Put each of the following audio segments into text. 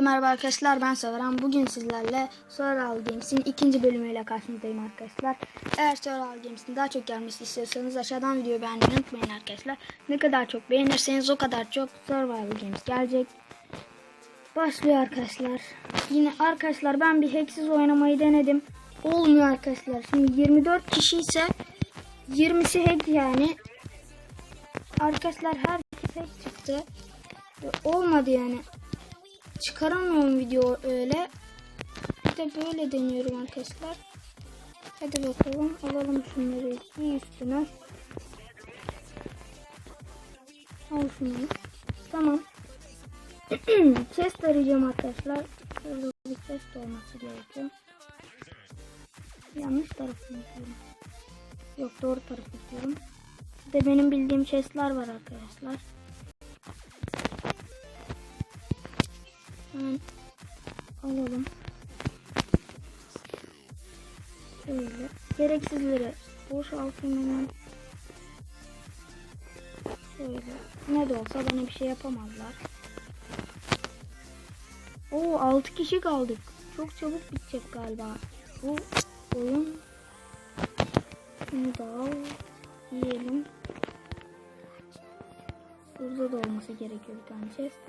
Merhaba arkadaşlar ben Severan. Bugün sizlerle Survival Games'in ikinci bölümüyle karşınızdayım arkadaşlar. Eğer Survival Games'in daha çok gelmesi istiyorsanız aşağıdan videoyu beğenmeyi unutmayın arkadaşlar. Ne kadar çok beğenirseniz o kadar çok Survival Games gelecek. Başlıyor arkadaşlar. Yine arkadaşlar ben bir hacksiz oynamayı denedim. Olmuyor arkadaşlar. Şimdi 24 kişi ise 20'si hack yani. Arkadaşlar her hack çıktı. Olmadı yani çıkaramıyorum video öyle. Bir de böyle deniyorum arkadaşlar. Hadi bakalım alalım şunları bir üstüne. Al şunu. Tamam. chest arayacağım arkadaşlar. Şurada bir chest olması gerekiyor. Yanlış tarafını yapıyorum. Yok doğru tarafı yapıyorum. Bir de benim bildiğim chestler var arkadaşlar. Hemen alalım. Şöyle. Gereksizleri boşaltayım hemen. Şöyle. Ne de olsa bana bir şey yapamazlar. Oo 6 kişi kaldık. Çok çabuk bitecek galiba. Bu oyun. Şunu da al. Yiyelim. Burada da olması gerekiyor bir tane chest.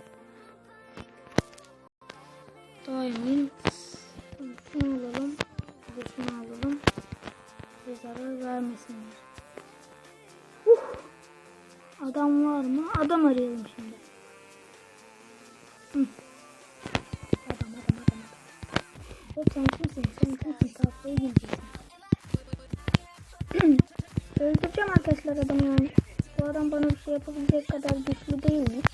Diamond. Şunu alalım. Bir şunu alalım. Bize zarar vermesinler. Uh! Adam var mı? Adam arayalım şimdi. Hı. Adam adam adam. O sen kimsin? Sen kimsin? Tahtaya gireceksin. Öldüreceğim arkadaşlar adamı yani. Bu adam bana bir şey yapabilecek kadar güçlü değilmiş.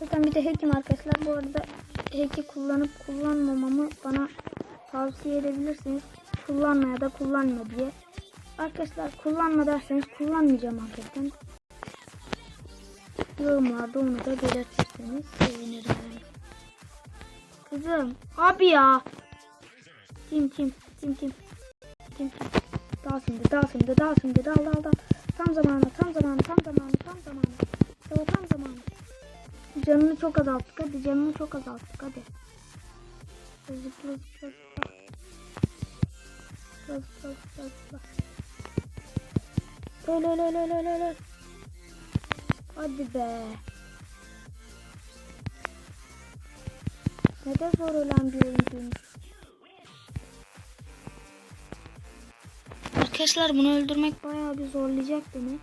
Zaten bir de hackim arkadaşlar. Bu arada hack'i kullanıp kullanmamamı bana tavsiye edebilirsiniz. Kullanma ya da kullanma diye. Arkadaşlar kullanma derseniz kullanmayacağım hakikaten. Yorumlarda onu da belirtirseniz sevinirim. Kızım. Abi ya. Tim tim tim tim. Tim tim. Dal şimdi dal şimdi dal şimdi dal dal dal. Tam zamanı tam zamanı tam zamanı tam zamanı. Tam zamanı. Canını çok azalttık hadi canını çok azalttık hadi. Zıpla zıpla zıpla. Zıpla zıpla zıpla zıpla. Öl öl öl öl öl öl. Hadi be. Ne de zor ölen bir oyuncuymuş. Arkadaşlar bunu öldürmek bayağı bir zorlayacak beni.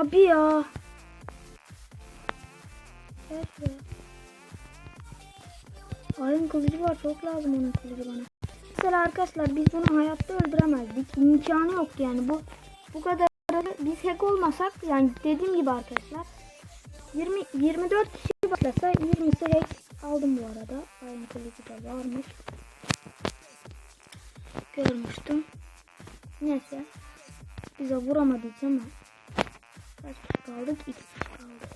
Abi ya. Gel şuraya. Kılıcı var. Çok lazım onun kılıcı bana. Mesela arkadaşlar biz bunu hayatta öldüremezdik. İmkanı yok yani. Bu bu kadar biz hack olmasak yani dediğim gibi arkadaşlar 20 24 kişi başlasa 20'si hack aldım bu arada. Ayın kılıcı da varmış. Görmüştüm. Neyse. Bize vuramadı ama Kaç kişi kaldık? İki kişi kaldı.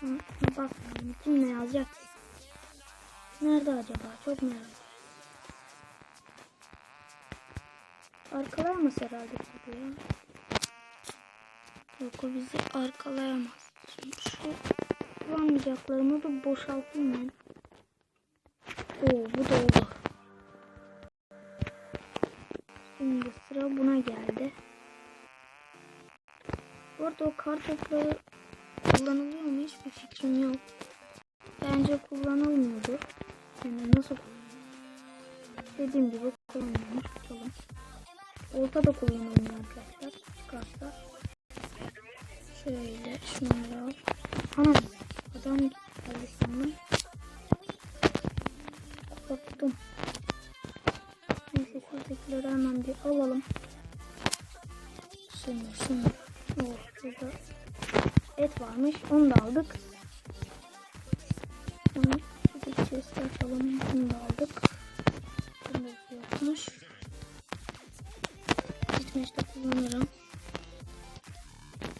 Ha, bakmayalım. Kim ne yazacak? Nerede acaba? Çok merak ediyorum. Arkalayamaz herhalde bizi ya. Yok o bizi arkalayamaz. Şimdi şu kullanmayacaklarımı da boşaltayım ben. Oo bu da oldu. Şimdi sıra buna geldi. Bu arada o kar topları kullanılıyor mu hiçbir fikrim yok. Bence kullanılmıyordu. Yani nasıl? Dediğim gibi kullanılmış. Tutalım. Olta da kullanılmıyor arkadaşlar. Çıkarsa. Şöyle şunları al. Anam. Bunu. Bunda bir şey yokmuş. Gitmişte kullanırım.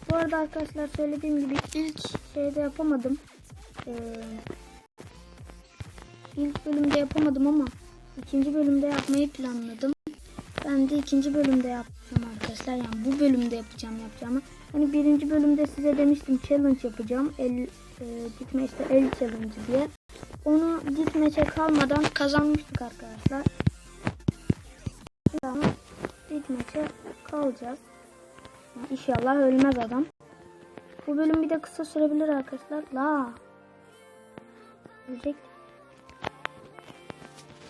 Bu arada arkadaşlar söylediğim gibi ilk şeyde yapamadım. Ee, ilk bölümde yapamadım ama ikinci bölümde yapmayı planladım. Ben de ikinci bölümde yapacağım arkadaşlar. Yani bu bölümde yapacağım yapacağımı. Hani birinci bölümde size demiştim challenge yapacağım. El, e, gitmeçte el challenge diye. Onu gitmeçe kalmadan kazanmıştık arkadaşlar. Ama gitmeçe kalacağız. İnşallah ölmez adam. Bu bölüm bir de kısa sürebilir arkadaşlar. La. Ölecek.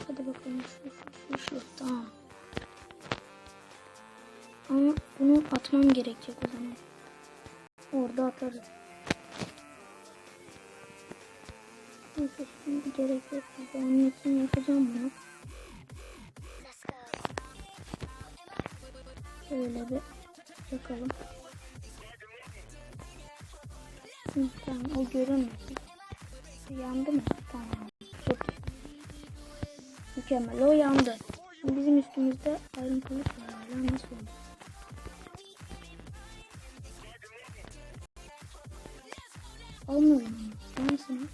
Hadi bakalım şu şu şu şu. Tamam. Ama bunu atmam gerekecek o zaman. Orada atarız. Neyse şimdi gerek yok. Onun için yapacağım bunu. Şöyle bir bakalım. Tamam o görünmüyor. Yandı mı? Tamam. Çok iyi. Mükemmel o yandı. Bizim üstümüzde ayrıntılık var. Lan nasıl oldu? Almıyorum onu.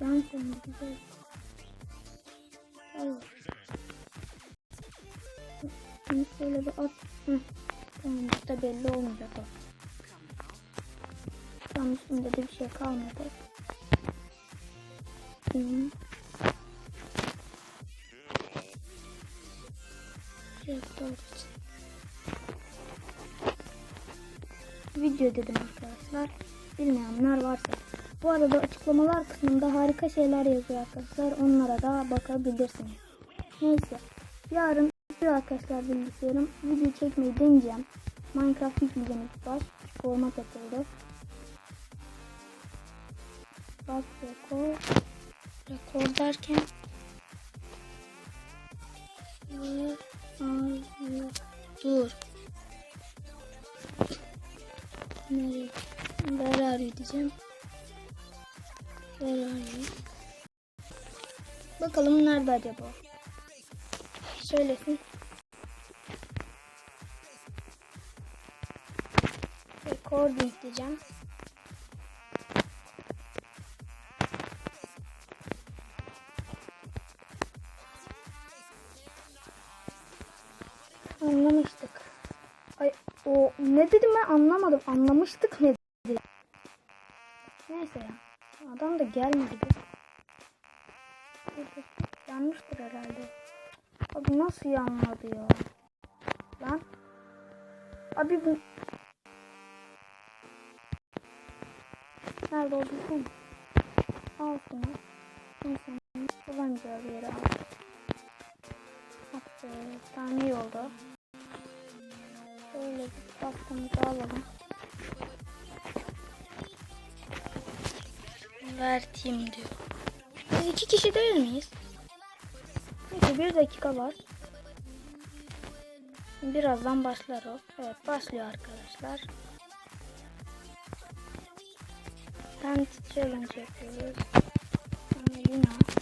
Yansın. Yansın. Güzel. Al. Şimdi şöyle bir at. Tamam işte belli olmayacak o. Tam üstünde de bir şey kalmadı. Hı. Doğru. Video dedim arkadaşlar. Bilmeyenler varsa. Bu arada açıklamalar kısmında harika şeyler yazıyor arkadaşlar. Onlara da bakabilirsiniz. Neyse. Yarın bir arkadaşlar bilgisayarım. Video çekmeyi deneyeceğim. Minecraft yükleyeceğim ilk baş. Format yapıldı. Bak rekor. Rekor derken. Dur. Nereye? Where are. Bakalım nerede acaba? Söylesin. Recording diyeceğim. Anlamıştık. Ay o ne dedim ben anlamadım. Anlamıştık ne dedi. Neyse ya. Adam da gelmedi. Yanlıştır herhalde. Abi nasıl yanmadı ya? Lan. Abi bu. Nerede mu? Al şunu. Şimdi sen kullanacağı bir yere al. Attı. Tamam iyi oldu. Şöyle bir baktığımızı alalım. Verteyim diyor. Biz iki kişi değil miyiz? Bir dakika var. Birazdan başlar o. Evet başlıyor arkadaşlar. Hand challenge yapıyoruz. Sonra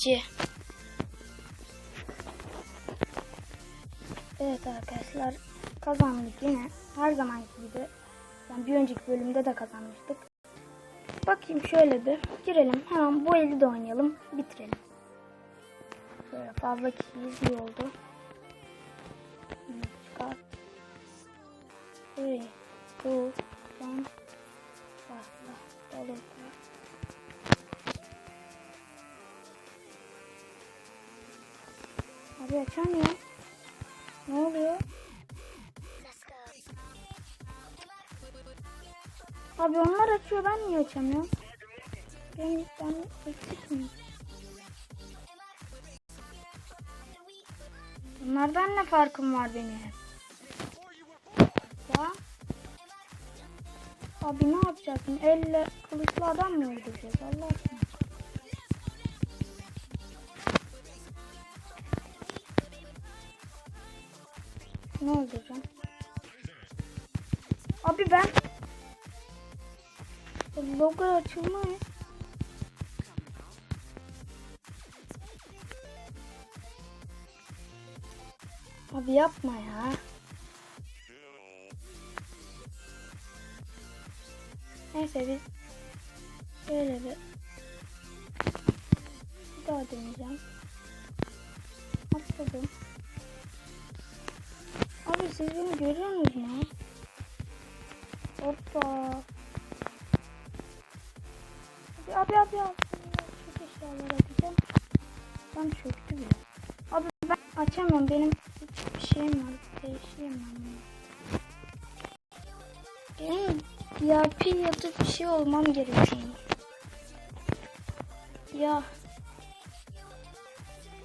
be. Cici. Evet arkadaşlar kazandık yine. Her zamanki gibi. Yani bir önceki bölümde de kazanmıştık. Bakayım şöyle bir girelim. Hemen bu eli de oynayalım. Bitirelim. Böyle fazla kişiyiz iyi oldu. Abi açamıyor. Ne oluyor? Abi onlar açıyor ben niye açamıyorum? Ben, ben eksik? Bunlardan ne farkım var benim? Ya. Abi ne yapacaksın? Elle kılıçlı adam mı öldüreceğiz Allah aşkına? Ne öldüreceğim? Abi ben Logger açılmaz. Abi yapma ya. Neyse biz şöyle bir bir daha deneyeceğim. Atladım. Siz beni görüyorsunuz mu? Hoppa. Abi abi abi abi. Çok eşyalar atacağım. Ben çöktü bile. Abi ben açamam. Benim bir şeyim var. Değişeyim ben. Benim VIP ya da bir şey olmam gerekiyor. Ya.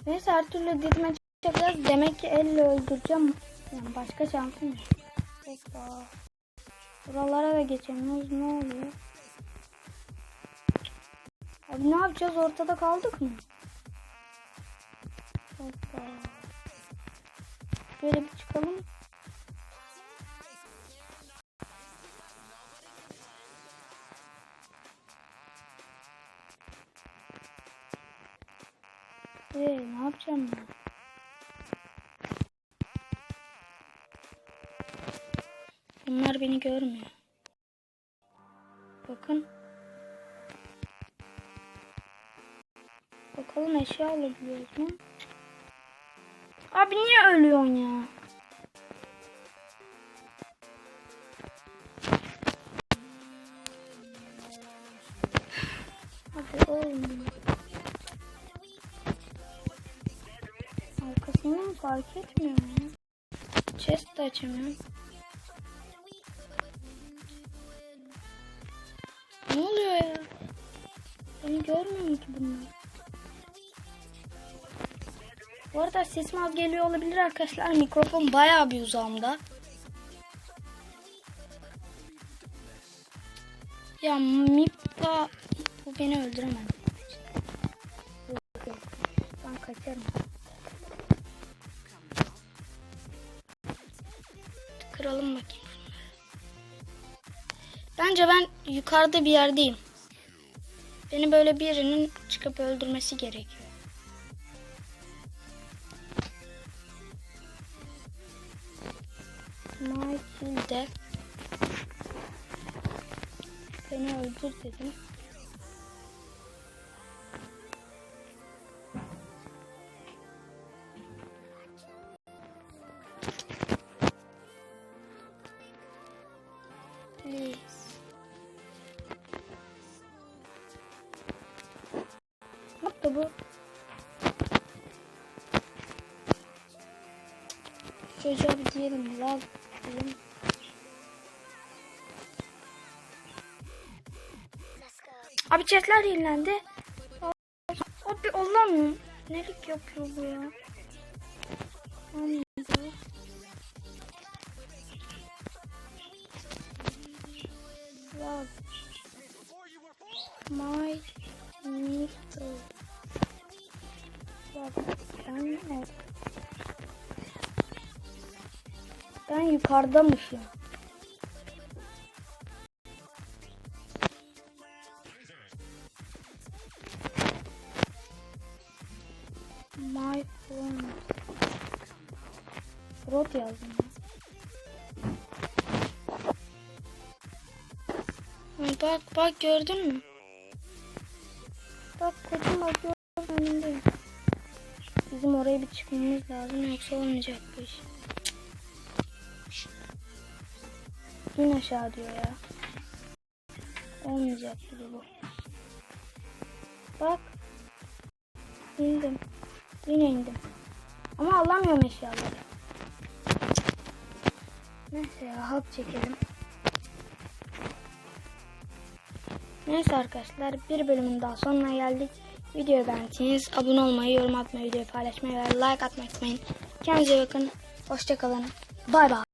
Neyse her türlü didime çıkacağız. Demek ki elle öldüreceğim. Yani başka şansım yok. Hoppa. Buralara da geçemiyoruz. Ne oluyor? Abi ne yapacağız? Ortada kaldık mı? Hoppa. Böyle bir çıkalım. Beni görmüyor. Bakın. Bakalım eşya alabiliyoruz mu? Abi niye ölüyorsun ya? Abi olmuyor. Arkasından fark etmiyor ya. Chest de açamıyorum. Oluyor ya? Beni görmüyor mu ki bunlar? Bu arada sesim az geliyor olabilir arkadaşlar. Mikrofon bayağı bir uzağımda. Ya Mipa bu beni öldüremez. Ben kaçarım. Kıralım bakayım. Bence ben yukarıda bir yerdeyim. Beni böyle birinin çıkıp öldürmesi gerekiyor. Michael de beni öldür dedim. Çocuğa bir diyelim lav diyelim. Abi chatler yenilendi. Abi Allah'ım nelik yapıyor bu ya. My little Love ben Ben yukarıdamışım. My phone. Rot yazdım. Bak bak gördün mü? Bak koçum bak gördün önündeyim. Bizim oraya bir çıkmamız lazım yoksa olmayacak bu iş. İn aşağı diyor ya. Olmayacak gibi bu. Bak. İndim. Yine indim. Ama alamıyorum eşyaları. Neyse ya hap çekelim. Neyse arkadaşlar bir bölümün daha sonuna geldik. Videoyu beğendiyseniz abone olmayı, yorum atmayı, videoyu paylaşmayı ve like atmayı unutmayın. Kendinize bakın. Hoşçakalın. Bay bay.